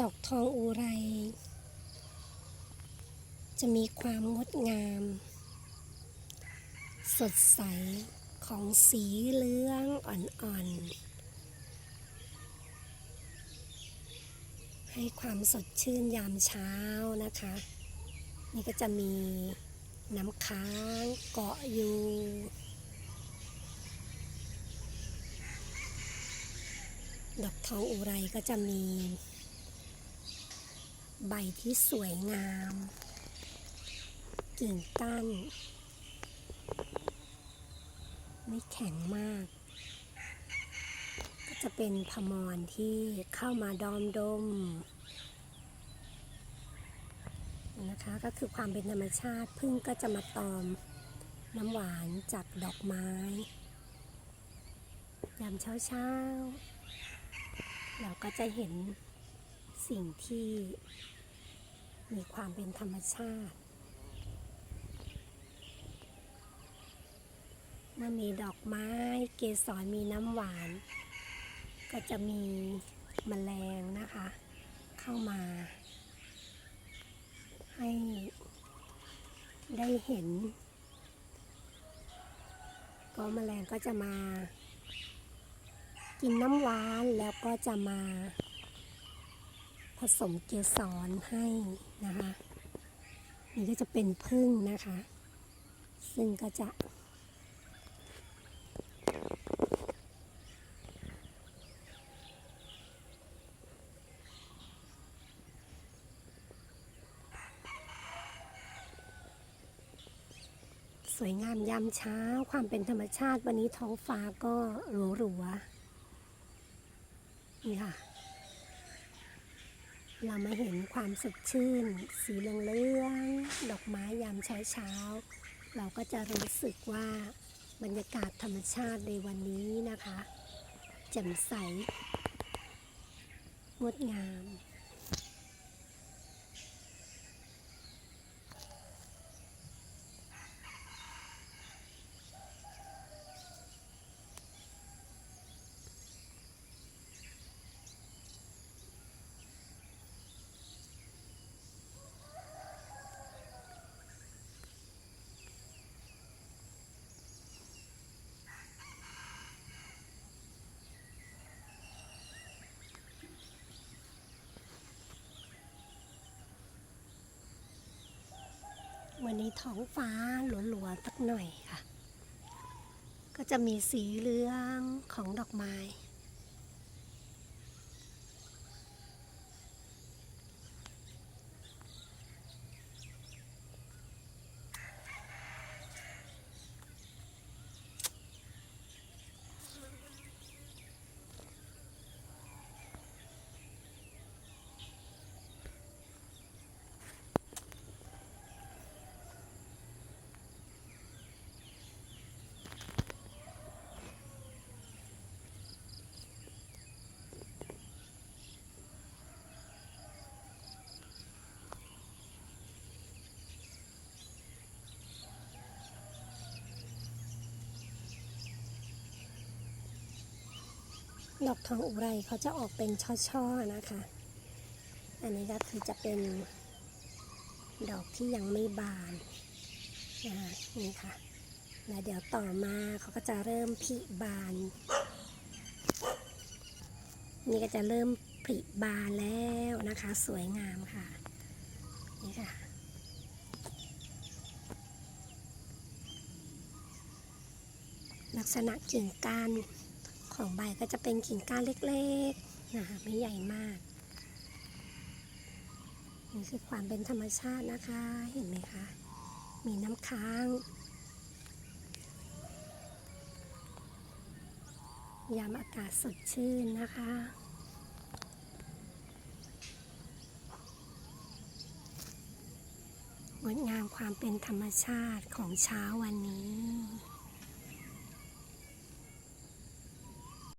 ดอกทองอุไร จะมีความงดงาม สดใสของสีเหลืองอ่อนๆ ให้ความสดชื่นยามเช้านะคะ นี่ก็จะมีน้ำค้างเกาะอยู่ดอกทองอุไรก็จะมี ใบที่สวยงาม กิ่งก้านไม่แข็งมาก ก็จะเป็นพมรที่เข้ามาดอมดมนะคะก็คือความเป็นธรรมชาติพึ่งก็จะมาตอมน้ำหวานจากดอกไม้ ยามเช้าเช้าๆเราก็จะเห็น สิ่งที่มีความเป็นธรรมชาติ เมื่อมีดอกไม้เกสรมีน้ำหวาน ก็จะมีแมลงนะคะ เข้ามา ให้ได้เห็น ก็แมลงก็จะมา กินน้ำหวานแล้วก็จะมา ผสมเกสรให้นะคะนี่ก็จะเป็นพึ่งนะคะ ซึ่งก็จะสวยงามยามเช้าความเป็นธรรมชาติวันนี้ท้องฟ้าก็หรูหรัวนี่ค่ะ เรามาเห็นความสดชื่น สีเหลืองๆดอกไม้ยามเช้าเช้า เราก็จะรู้สึกว่าบรรยากาศธรรมชาติในวันนี้นะคะแจ่มใสงดงาม วันนี้ท้องฟ้าหลัวๆสักหน่อยค่ะ ก็จะมีสีเหลืองของดอกไม้ ดอกทองอุไรเขาจะออกเป็นช่อๆนะคะ อันนี้ก็คือจะเป็นดอกที่ยังไม่บานนะคะนี่ค่ะ แล้วเดี๋ยวต่อมาเขาก็จะเริ่มผลิบาน นี่ก็จะเริ่มผลิบานแล้วนะคะ สวยงามค่ะ นี่ค่ะลักษณะกิ่งก้าน ของใบก็จะเป็นกิ่งก้านเล็กๆนะคะไม่ใหญ่มากนี่คือความเป็นธรรมชาตินะคะเห็นไหมคะมีน้ำค้างยามอากาศสดชื่นนะคะ งดงามความเป็นธรรมชาติของเช้าวันนี้